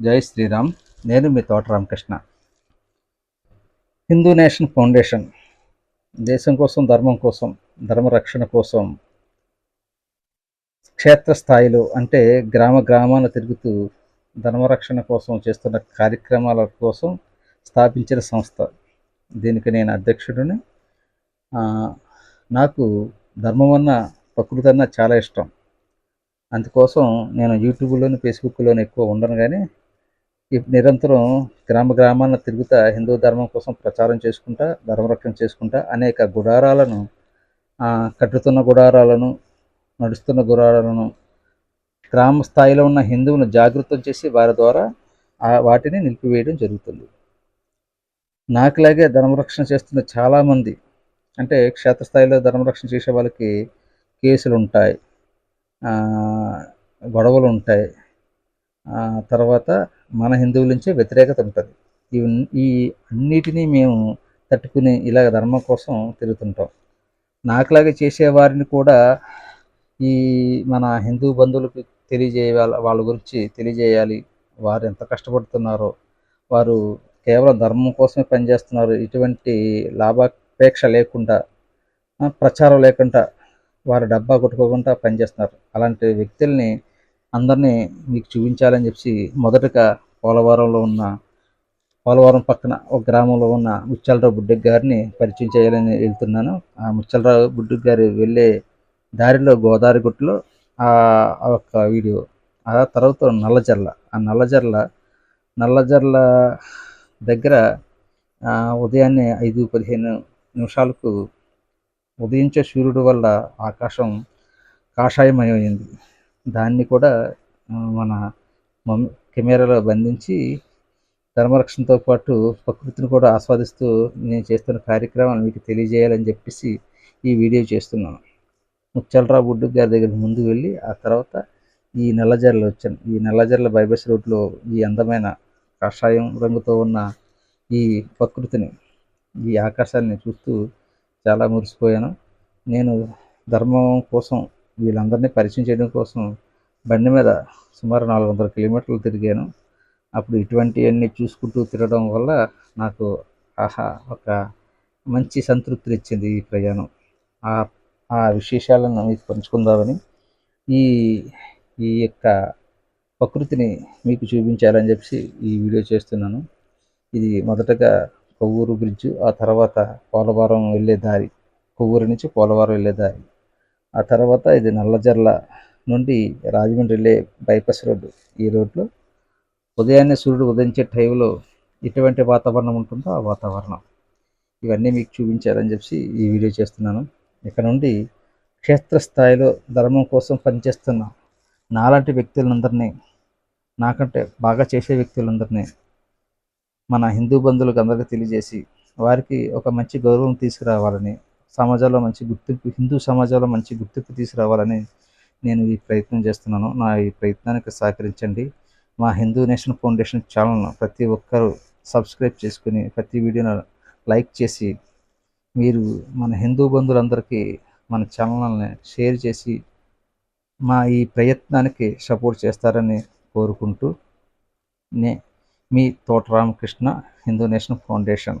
జై శ్రీరామ్. నేను మీ తోట రామకృష్ణ. హిందూ నేషన్ ఫౌండేషన్ దేశం కోసం ధర్మం కోసం ధర్మ రక్షణ కోసం క్షేత్రస్థాయిలో అంటే గ్రామ గ్రామాన తిరుగుతూ ధర్మరక్షణ కోసం చేస్తున్న కార్యక్రమాల కోసం స్థాపించిన సంస్థ. దీనికి నేను అధ్యక్షుడిని. నాకు ధర్మం అన్న ప్రకృతి అన్న చాలా ఇష్టం. అందుకోసం నేను యూట్యూబ్లోని ఫేస్బుక్లోని ఎక్కువ ఉండను కానీ నిరంతరం గ్రామ గ్రామాలను తిరుగుతా హిందూ ధర్మం కోసం ప్రచారం చేసుకుంటా ధర్మరక్షణ చేసుకుంటా అనేక గుడారాలను కట్టుతున్న గుడారాలను నడుస్తున్న గుడారాలను గ్రామ స్థాయిలో ఉన్న హిందువులను జాగృతం చేసి వారి ద్వారా వాటిని నిలిపివేయడం జరుగుతుంది. నాకులాగే ధర్మరక్షణ చేస్తున్న చాలామంది అంటే క్షేత్రస్థాయిలో ధర్మరక్షణ చేసే వాళ్ళకి కేసులు ఉంటాయి గొడవలు ఉంటాయి తర్వాత మన హిందువుల నుంచే వ్యతిరేకత ఉంటుంది. ఇవి ఈ అన్నిటినీ మేము తట్టుకుని ఇలాగ ధర్మం కోసం తిరుగుతుంటాం. నాకులాగే చేసేవారిని కూడా ఈ మన హిందూ బంధువులకు తెలియజేయాలి వాళ్ళ గురించి తెలియజేయాలి. వారు ఎంత కష్టపడుతున్నారో వారు కేవలం ధర్మం కోసమే పనిచేస్తున్నారు. ఎటువంటి లాభాపేక్ష లేకుండా ప్రచారం లేకుండా వారు డబ్బా కొట్టుకోకుండా పనిచేస్తున్నారు. అలాంటి వ్యక్తుల్ని అందరినీ మీకు చూపించాలని చెప్పి మొదటగా పోలవరంలో ఉన్న పోలవరం పక్కన ఒక గ్రామంలో ఉన్న ముచ్చలరావు బుడ్డి గారిని పరిచయం చేయాలని వెళ్తున్నాను. ఆ ముచ్చలరావు బుడ్డి గారు వెళ్ళే దారిలో గోదావరి గుట్టులో ఆ యొక్క వీడియో. ఆ తర్వాత నల్లజర్ల. ఆ నల్లజర్ల నల్లజర్ల దగ్గర ఉదయాన్నే ఐదు పదిహేను నిమిషాలకు ఉదయించే సూర్యుడు వల్ల ఆకాశం కాషాయమయమైంది. దాన్ని కూడా మన మమ్మీ కెమెరాలో బంధించి ధర్మరక్షణతో పాటు ప్రకృతిని కూడా ఆస్వాదిస్తూ నేను చేస్తున్న కార్యక్రమాన్ని మీకు తెలియజేయాలని చెప్పేసి ఈ వీడియో చేస్తున్నాను. ముచ్చలరావు బుడ్డు గారి దగ్గర ముందు వెళ్ళి ఆ తర్వాత ఈ నల్లజర్ల వచ్చాను. ఈ నల్లజర్ల బైబస్ రోడ్లో ఈ అందమైన కాషాయం రంగుతో ఉన్న ఈ ప్రకృతిని ఈ ఆకాశాన్ని చూస్తూ చాలా మురిసిపోయాను. నేను ధర్మం కోసం వీళ్ళందరినీ పరిచయం చేయడం కోసం బండి మీద సుమారు నాలుగు వందల కిలోమీటర్లు తిరిగాను. అప్పుడు ఇటువంటివన్నీ చూసుకుంటూ తిరగడం వల్ల నాకు ఆహా ఒక మంచి సంతృప్తిని ఇచ్చింది ఈ ప్రయాణం. ఆ ఆ విశేషాలను మీకు పంచుకుందామని ఈ ఈ యొక్క ప్రకృతిని మీకు చూపించాలని చెప్పి ఈ వీడియో చేస్తున్నాను. ఇది మొదటగా కొవ్వూరు బ్రిడ్జ్ ఆ తర్వాత పోలవరం వెళ్ళే దారి కొవ్వూరు నుంచి పోలవరం వెళ్ళే దారి. ఆ తర్వాత ఇది నల్లజర్ల నుండి రాజమండ్రి బైపాస్ రోడ్డు. ఈ రోడ్లో ఉదయాన్నే సూర్యుడు ఉదయించే టైంలో ఎటువంటి వాతావరణం ఉంటుందో ఆ వాతావరణం. ఇవన్నీ మీకు చూపించాలని చెప్పి ఈ వీడియో చేస్తున్నాను. ఇక్కడ నుండి క్షేత్రస్థాయిలో ధర్మం కోసం పనిచేస్తున్న నాలాంటి వ్యక్తులందరినీ నాకంటే బాగా చేసే వ్యక్తులందరినీ మన హిందూ బంధువులకు అందరికీ తెలియజేసి వారికి ఒక మంచి గౌరవం తీసుకురావాలని సమాజంలో మంచి గుర్తింపు హిందూ సమాజంలో మంచి గుర్తింపు తీసుకురావాలని నేను ఈ ప్రయత్నం చేస్తున్నాను. నా ఈ ప్రయత్నానికి సహకరించండి. మా హిందూ నేషనల్ ఫౌండేషన్ ఛానల్ను ప్రతి ఒక్కరూ సబ్స్క్రైబ్ చేసుకుని ప్రతి వీడియోను లైక్ చేసి మీరు మన హిందూ బంధువులందరికీ మన ఛానల్ని షేర్ చేసి మా ఈ ప్రయత్నానికి సపోర్ట్ చేస్తారని కోరుకుంటూ నే మీ తోట రామకృష్ణ హిందూ నేషనల్ ఫౌండేషన్.